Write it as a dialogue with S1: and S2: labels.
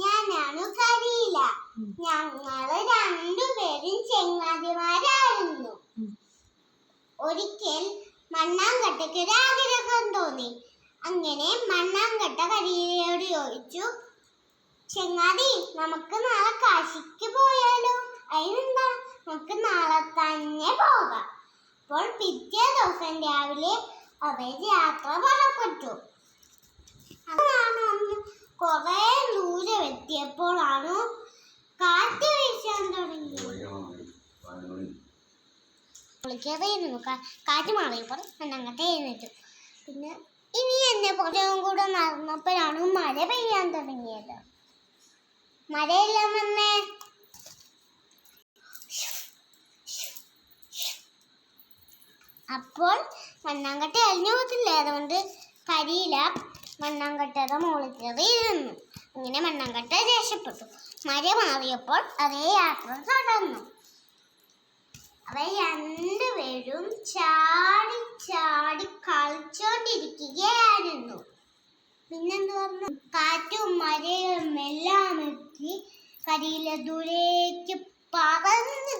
S1: ഞാനാണ്
S2: കരീല.
S1: ഞങ്ങൾ രണ്ടുപേരും ചെങ്ങാതിമാരായിരുന്നു. ഒരിക്കൽ മണ്ണാങ്കട്ടയ്ക്ക് ഒരു ആഗ്രഹം തോന്നി. അങ്ങനെ മണ്ണാങ്കട്ട കരീലയോട് ചോദിച്ചു ചെങ്ങാതി നമുക്ക് നാളെ കാശിക്ക് പോയാലോ? അതിനെന്താ? നമുക്ക് നാളെ തന്നെ പോകാം. അപ്പോൾ പിറ്റേ ദിവസം രാവിലെ അവർ യാത്ര പുറപ്പെട്ടു. അതാണ് അന്ന് ദൂരം എത്തിയപ്പോഴാണ് കാറ്റ് വീശാൻ തുടങ്ങിയത് വിളിക്കാതെയിരുന്നു കാറ്റ് മാറിയപ്പോൾ അങ്ങനത്തെ എഴുന്നേറ്റു. പിന്നെ ഇനി എന്നെ പുറവും കൂടെ നടന്നപ്പോഴാണ് മഴ പെയ്യാൻ തുടങ്ങിയത്. മഴയെല്ലാം വന്നേ. അപ്പോൾ മണ്ണാങ്കട്ട അലിഞ്ഞു പോകത്തില്ല? അതുകൊണ്ട് കരിയില മണ്ണാങ്കട്ടയുടെ മുകളിൽ കയറി ഇരുന്നു. അങ്ങനെ മണ്ണാങ്കട്ട രക്ഷപ്പെട്ടു. മഴ മാറിയപ്പോൾ അതേ യാത്ര തുടർന്നു അവർ രണ്ടുപേരും ചാടി ചാടി കളിച്ചോണ്ടിരിക്കുകയായിരുന്നു. പിന്നെന്ത് പറഞ്ഞു? കാറ്റും മരയും എല്ലാം എത്തി കരിയിലെ ദൂരേക്ക് പറന്ന്